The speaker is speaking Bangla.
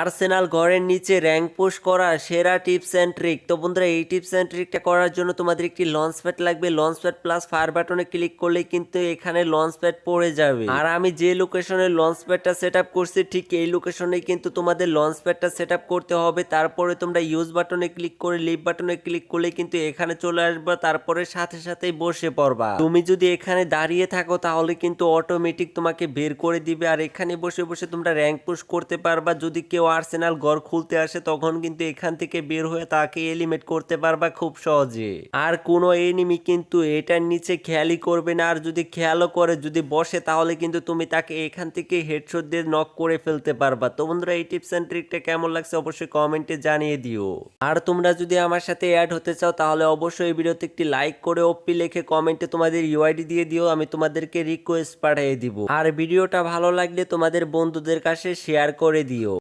আর্সেনাল ঘরের নিচে র্যাঙ্ক পুশ করা সেরা টিপস অ্যান্ড ট্রিক। তো বন্ধুরা, এই টিপস অ্যান্ড ট্রিকটা করার জন্য তোমাদের একটি লঞ্চ প্যাড লাগবে। লঞ্চ প্যাড প্লাস ফায়ার বাটনে ক্লিক করলে কিন্তু এখানে লঞ্চ প্যাড পড়ে যাবে। আর আমি যে লোকেশনে লঞ্চ প্যাডটা সেট আপ করছি, ঠিক এই লোকেশনে কিন্তু তোমাদের লঞ্চ প্যাডটা সেট আপ করতে হবে। তারপরে তোমরা ইউজ বাটনে ক্লিক করে লিভ বাটনে ক্লিক করলে কিন্তু এখানে চলে আসবা। তারপরে সাথে সাথেই বসে পড়বা। তুমি যদি এখানে দাঁড়িয়ে থাকো, তাহলে কিন্তু অটোমেটিক তোমাকে বের করে দিবে। আর এখানে বসে বসে তোমরা র্যাঙ্ক পুশ করতে পারবা। যদি কেউ আর্সেনাল ঘর খুলতে আসে, তখন কিন্তু এখান থেকে বের হয়ে তাকে এলিমেট করতে পারবা খুব সহজে। আর কোনো এনিমি কিন্তু এটার নিচে খেয়ালই করবে না, আর যদি খেয়ালও করে, যদি বসে, তাহলে কিন্তু তুমি তাকে এখান থেকে হেডশট দিয়ে নক করে ফেলতে পারবা। তো বন্ধুরা, এই টিপস অ্যান্ড ট্রিকটা কেমন লাগছে অবশ্যই কমেন্টে জানিয়ে দিও। আর তোমরা যদি আমার সাথে অ্যাড হতে চাও, তাহলে অবশ্যই এই ভিডিওতে একটি লাইক করে ওপি লিখে কমেন্টে তোমাদের ইউআইডি দিয়ে দিও, আমি তোমাদেরকে রিকোয়েস্ট পাঠিয়ে দিব। আর ভিডিওটা ভালো লাগলে তোমাদের বন্ধুদের কাছে শেয়ার করে দিও।